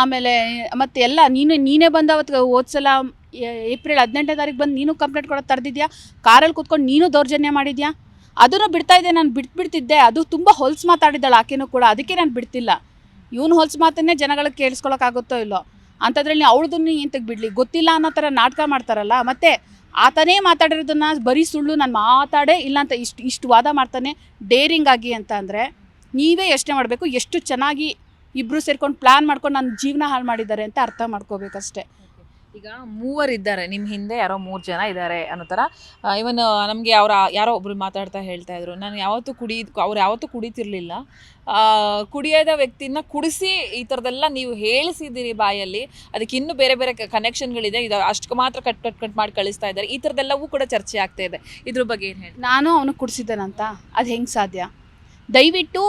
ಆಮೇಲೆ, ಮತ್ತೆ ಎಲ್ಲ ನೀನು, ನೀನೇ ಬಂದು ಅವತ್ತು ಓದ್ಸಲ ಏಪ್ರಿಲ್ ಹದಿನೆಂಟನೇ ತಾರೀಕು ಬಂದು ನೀನು ಕಂಪ್ಲೇಂಟ್ ಕೊಡೋದು ತರ್ದಿದ್ಯಾ? ಕಾರಲ್ಲಿ ಕೂತ್ಕೊಂಡು ನೀನು ದೌರ್ಜನ್ಯ ಮಾಡಿದ್ಯಾ? ಅದನ್ನು ಬಿಡ್ತಾ ಇದ್ದೆ, ನಾನು ಬಿಟ್ಬಿಡ್ತಿದ್ದೆ ಅದು ತುಂಬ ಹೊಲ್ಸ್ ಮಾತಾಡಿದ್ದಾಳೆ ಆಕೆನೂ ಕೂಡ. ಅದಕ್ಕೆ ನಾನು ಬಿಡ್ತಿಲ್ಲ. ಇವನು ಹೊಲ್ಸ್ ಮಾತನ್ನೇ ಜನಗಳಿಗೆ ಕೇಳಿಸ್ಕೊಳಕ್ಕಾಗುತ್ತೋ ಇಲ್ಲೋ? ಅಂಥದ್ರಲ್ಲಿ ಅವಳದನ್ನು ಎಂತಕ್ಕೆ ಬಿಡಲಿ? ಗೊತ್ತಿಲ್ಲ ಅನ್ನೋ ಥರ ನಾಟಕ ಮಾಡ್ತಾರಲ್ಲ? ಮತ್ತು ಆತನೇ ಮಾತಾಡಿರೋದನ್ನು ಬರೀ ಸುಳ್ಳು ನಾನು ಮಾತಾಡೇ ಇಲ್ಲ ಅಂತ ಇಷ್ಟು ಇಷ್ಟು ವಾದ ಮಾಡ್ತಾನೆ, ಡೇರಿಂಗ್ ಆಗಿ ಅಂತ ಅಂದರೆ ನೀವೇ ಯೋಚನೆ ಮಾಡಬೇಕು ಎಷ್ಟು ಚೆನ್ನಾಗಿ ಇಬ್ಬರು ಸೇರ್ಕೊಂಡು ಪ್ಲ್ಯಾನ್ ಮಾಡ್ಕೊಂಡು ನನ್ನ ಜೀವನ ಹಾಳು ಮಾಡಿದ್ದಾರೆ ಅಂತ ಅರ್ಥ ಮಾಡ್ಕೋಬೇಕಷ್ಟೆ. ಈಗ ಮೂವರಿದ್ದಾರೆ ನಿಮ್ಮ ಹಿಂದೆ ಯಾರೋ ಮೂರು ಜನ ಇದ್ದಾರೆ ಅನ್ನೋ ಥರ. ಇವನ್ ನಮಗೆ ಅವರ ಯಾರೋ ಒಬ್ರು ಮಾತಾಡ್ತಾ ಹೇಳ್ತಾ ಇದ್ರು. ನಾನು ಯಾವತ್ತೂ ಕುಡಿ ಅವ್ರು ಯಾವತ್ತೂ ಕುಡಿತಿರ್ಲಿಲ್ಲ. ಕುಡಿಯದ ವ್ಯಕ್ತಿನ ಕುಡಿಸಿ ಈ ಥರದೆಲ್ಲ ನೀವು ಹೇಳಿಸಿದ್ದೀರಿ ಬಾಯಲ್ಲಿ. ಅದಕ್ಕೆ ಇನ್ನೂ ಬೇರೆ ಬೇರೆ ಕನೆಕ್ಷನ್ಗಳಿದೆ ಇದು ಅಷ್ಟು ಮಾತ್ರ ಕಟ್ ಕಟ್ ಕಟ್ ಮಾಡಿ ಕಳಿಸ್ತಾ ಇದ್ದಾರೆ. ಈ ಥರದೆಲ್ಲವೂ ಕೂಡ ಚರ್ಚೆ ಆಗ್ತಾ ಇದೆ. ಇದ್ರ ಬಗ್ಗೆ ಏನು ಹೇಳಿ ನಾನು ಅವನು ಕುಡಿಸಿದ್ದೇನಂತ? ಅದು ಹೆಂಗೆ ಸಾಧ್ಯ? ದಯವಿಟ್ಟು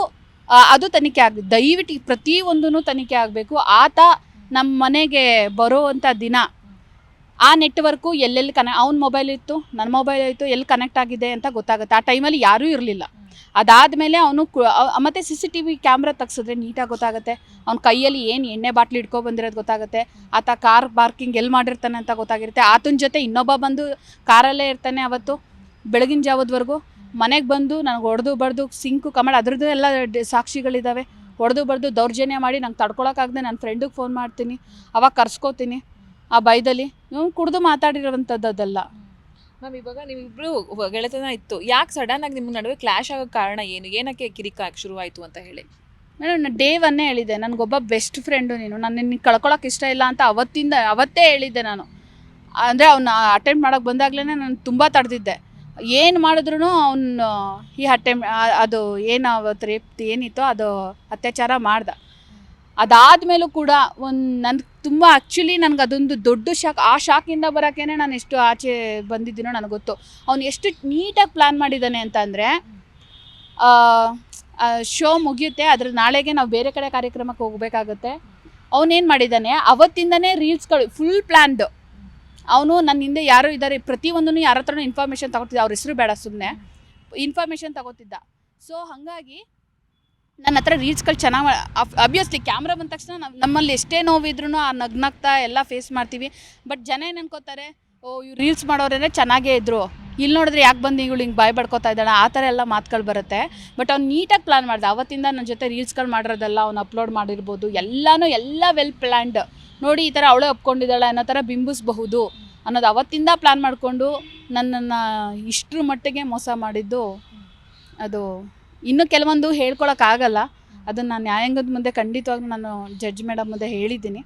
ಅದು ತನಿಖೆ ಆಗ ದಯವಿಟ್ಟು ಪ್ರತಿಯೊಂದೂ ತನಿಖೆ ಆಗಬೇಕು. ಆತ ನಮ್ಮ ಮನೆಗೆ ಬರೋವಂಥ ದಿನ ಆ ನೆಟ್ವರ್ಕು ಎಲ್ಲೆಲ್ಲಿ ಕನೆ ಅವ್ನ ಮೊಬೈಲ್ ಇತ್ತು ನನ್ನ ಮೊಬೈಲ್ ಇತ್ತು, ಎಲ್ಲಿ ಕನೆಕ್ಟ್ ಆಗಿದೆ ಅಂತ ಗೊತ್ತಾಗುತ್ತೆ. ಆ ಟೈಮಲ್ಲಿ ಯಾರೂ ಇರಲಿಲ್ಲ. ಅದಾದಮೇಲೆ ಅವನು ಮತ್ತು C C T V camera ತೆಗ್ಸಿದ್ರೆ ನೀಟಾಗಿ ಗೊತ್ತಾಗುತ್ತೆ. ಅವ್ನ ಕೈಯಲ್ಲಿ ಏನು ಎಣ್ಣೆ ಬಾಟ್ಲಿ ಇಟ್ಕೊ ಬಂದಿರೋದು ಗೊತ್ತಾಗುತ್ತೆ. ಆತ ಕಾರ್ ಪಾರ್ಕಿಂಗ್ ಎಲ್ಲಿ ಮಾಡಿರ್ತಾನೆ ಅಂತ ಗೊತ್ತಾಗಿರುತ್ತೆ. ಆತನ ಜೊತೆ ಇನ್ನೊಬ್ಬ ಬಂದು ಕಾರಲ್ಲೇ ಇರ್ತಾನೆ ಅವತ್ತು, ಬೆಳಗಿನ ಜಾವದವರೆಗೂ. ಮನೆಗೆ ಬಂದು ನನಗೆ ಹೊಡೆದು ಬಡ್ದು ಸಿಂಕು ಕಮಾಡ ಅದ್ರದ್ದು ಎಲ್ಲ ಸಾಕ್ಷಿಗಳಿದ್ದಾವೆ ಹೊಡೆದು ಬಡ್ದು ದೌರ್ಜನ್ಯ ಮಾಡಿ ನಂಗೆ ತಡ್ಕೊಳಕ್ಕಾಗದೆ ನನ್ನ ಫ್ರೆಂಡಿಗೆ ಫೋನ್ ಮಾಡ್ತೀನಿ. ಅವಾಗ ಕರ್ಸ್ಕೋತೀನಿ. ಆ ಬೈದಲ್ಲಿ ನೀವು ಕುಡಿದು ಮಾತಾಡಿರೋವಂಥದ್ದು ಅದೆಲ್ಲ. ಮ್ಯಾಮ್ ಇವಾಗ ನೀವಿಬ್ರು ಗೆಳೆತನ ಇತ್ತು. ಯಾಕೆ ಸಡನ್ ಆಗಿ ನಿಮ್ಮ ನಡುವೆ ಕ್ಲಾಶ್ ಆಗೋ ಕಾರಣ ಏನು? ಏನಕ್ಕೆ ಕಿರಿಕ ಶುರುವಾಯಿತು ಅಂತ ಹೇಳಿ. ಮೇಡಮ್ ನಾನು ಡೇ ಒನ್ನೇ ಹೇಳಿದ್ದೆ. ನನಗೊಬ್ಬ ಬೆಸ್ಟ್ ಫ್ರೆಂಡು ನೀನು. ನಾನು ನಿನ್ನ ಕಳ್ಕೊಳಕ್ಕೆ ಇಷ್ಟ ಇಲ್ಲ ಅಂತ ಅವತ್ತಿಂದ ಅವತ್ತೇ ಹೇಳಿದ್ದೆ ನಾನು. ಅಂದರೆ ಅವ್ನ ಅಟೆಂಡ್ ಮಾಡೋಕ್ಕೆ ಬಂದಾಗಲೇ ನಾನು ತುಂಬ ತಡೆದಿದ್ದೆ. ಏನು ಮಾಡಿದ್ರು ಅವನು ಈ ಹಟ್ಟೆ ಅದು ಏನು ತೃಪ್ತಿ ಏನಿತ್ತೋ ಅದು ಅತ್ಯಾಚಾರ ಮಾಡ್ದ. ಅದಾದಮೇಲೂ ಕೂಡ ಒಂದು ನನ್ಗೆ ತುಂಬ ಆ್ಯಕ್ಚುಲಿ ನನಗೆ ಅದೊಂದು ದೊಡ್ಡ ಶಾಕ್, ಆ ಶಾಕಿಂದ ಬರೋಕ್ಕೇ ನಾನು ಎಷ್ಟು ಆಚೆ ಬಂದಿದ್ದೀನೋ ನನಗೆ ಗೊತ್ತು. ಅವ್ನು ಎಷ್ಟು ನೀಟಾಗಿ ಪ್ಲ್ಯಾನ್ ಮಾಡಿದ್ದಾನೆ ಅಂತಂದರೆ ಶೋ ಮುಗಿಯುತ್ತೆ, ಅದ್ರ ನಾಳೆಗೆ ನಾವು ಬೇರೆ ಕಡೆ ಕಾರ್ಯಕ್ರಮಕ್ಕೆ ಹೋಗಬೇಕಾಗುತ್ತೆ. ಅವನೇನು ಮಾಡಿದ್ದಾನೆ, ಅವತ್ತಿಂದನೇ ರೀಲ್ಸ್ಗಳು ಫುಲ್ ಪ್ಲ್ಯಾನ್ಡ್ ಅವನು ನನ್ನ ಹಿಂದೆ ಯಾರು ಇದ್ದಾರೆ ಪ್ರತಿಯೊಂದನ್ನು ಯಾರ ಹತ್ರನೂ ಇನ್ಫಾರ್ಮೇಷನ್ ತಗೋತಿದ್ದ ಅವ್ರ ಹೆಸರು ಬೇಡ ಸುಮ್ಮನೆ ಇನ್ಫಾರ್ಮೇಷನ್ ತಗೋತಿದ್ದ ಸೊ ಹಾಗಾಗಿ ನನ್ನ ಹತ್ರ ರೀಲ್ಸ್ಗಳು ಚೆನ್ನಾಗಿ ಅಬ್ವಿಯಸ್ಲಿ ಕ್ಯಾಮ್ರಾ ಬಂದ ತಕ್ಷಣ ನಮ್ಮಲ್ಲಿ ಎಷ್ಟೇ ನೋವಿದ್ರೂ ಆ ನಗ್ನಗ್ತಾ ಎಲ್ಲ ಫೇಸ್ ಮಾಡ್ತೀವಿ. ಬಟ್ ಜನ ಏನು ಅನ್ಕೋತಾರೆ ಓ, ಇವ್ರು ರೀಲ್ಸ್ ಮಾಡೋರೇನೆ ಚೆನ್ನಾಗೇ ಇದ್ರು. ಇಲ್ಲಿ ನೋಡಿದ್ರೆ ಯಾಕೆ ಬಂದು ಇವಳು ಹಿಂಗೆ ಬಾಯ್ ಬಡ್ಕೋತಾ ಇದ್ದಾಳೆ? ಆ ಥರ ಎಲ್ಲ ಮಾತುಗಳು ಬರುತ್ತೆ. ಬಟ್ ಅವ್ನು ನೀಟಾಗಿ ಪ್ಲ್ಯಾನ್ ಮಾಡ್ದೆ. ಅವತ್ತಿಂದ ನನ್ನ ಜೊತೆ ರೀಲ್ಸ್ಗಳು ಮಾಡಿರೋದೆಲ್ಲ ಅವ್ನು ಅಪ್ಲೋಡ್ ಮಾಡಿರ್ಬೋದು. ಎಲ್ಲನೂ ಎಲ್ಲ ವೆಲ್ ಪ್ಲ್ಯಾಂಡ್ ನೋಡಿ, ಈ ಥರ ಅವಳೇ ಒಪ್ಕೊಂಡಿದ್ದಾಳೆ ಅನ್ನೋ ಥರ ಬಿಂಬಿಸಬಹುದು. ಅನ್ನೋದು ಅವತ್ತಿಂದ ಪ್ಲ್ಯಾನ್ ಮಾಡಿಕೊಂಡು ನನ್ನನ್ನು ಇಷ್ಟರ ಮಟ್ಟಿಗೆ ಮೋಸ ಮಾಡಿದ್ದು ಅದು ಇನ್ನೂ ಕೆಲವೊಂದು ಹೇಳ್ಕೊಳಕ್ಕಾಗಲ್ಲ ಅದನ್ನು ನಾನು ನ್ಯಾಯಾಂಗದ ಮುಂದೆ ಖಂಡಿತವಾಗಿ ನಾನು ಜಡ್ಜ್ ಮೇಡಮ್ ಮುಂದೆ ಹೇಳಿದ್ದೀನಿ.